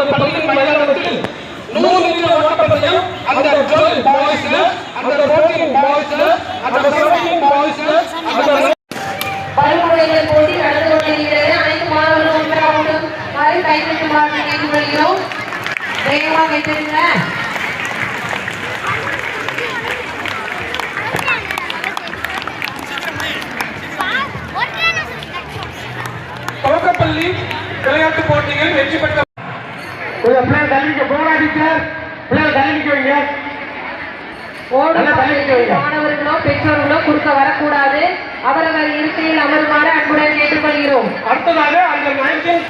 அந்த பள்ளியின் மைதானத்தில் நூறு மீட்டர் ஓட்டப்பந்தயம் அந்த ஜோல் பாய்ஸ்ல அந்த போட்டியின் பாய்ஸ்ல அந்த சர்வையின் பாய்ஸ்ல அந்த பல்முறையில போட்டி நடந்து கொண்டிருக்கிறது. அனைத்து மாணவர்கள் ஒன்றாகவும் மாறி கைவிட்டு மாறி கேட்டுக்கொள்கிறோம் வேகமாக வைத்திருங்க தொடக்கப்பள்ளி விளையாட்டு போட்டியில் வெற்றி பெற்ற கொஞ்சம் பிள்ளைங்க தள்ளிக்க போராடி சார் பிள்ளைங்க தள்ளிக்க வைங்க. மாணவர்களோ பெற்றோர்களோ குறுக்க வரக்கூடாது. அவரவர் இருக்கையில் அமருமாறு அன்புடன் கேட்டுக்கொள்கிறோம். அடுத்ததாக அந்த நைன்டீன்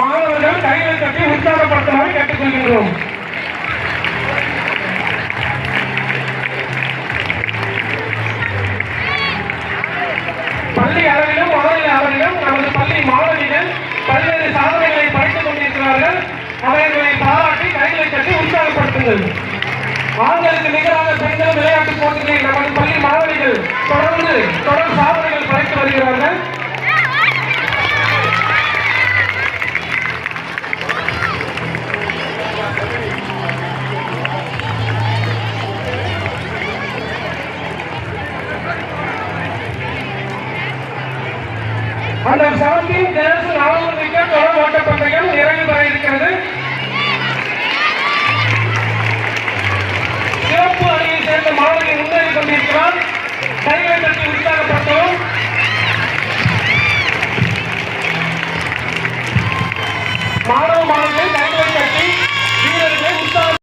மாணவர்கள் கைகளை தட்டி உற்சாகப்படுத்துமாறு கேட்டுக்கொள்கின்றோம். உற்சாகப்படுத்துங்கள் ஆண்களுக்கு நிகராக பெண்கள் விளையாட்டு போட்டிகளில் நமது பள்ளி மாணவிகள் தொடர்ந்து தொடர் சாதனைகள் படைத்து வருகிறார்கள். அந்த செவன்டீன் தேச நானூறு மிக்க தொடர் ஓட்டப் நிறைவு பெற இருக்கிறது. முன்னேறி கொண்டிருக்கிறார் கைகளை தட்டி உற்சாகப்படுத்தவும். மாணவ மாணவிகள்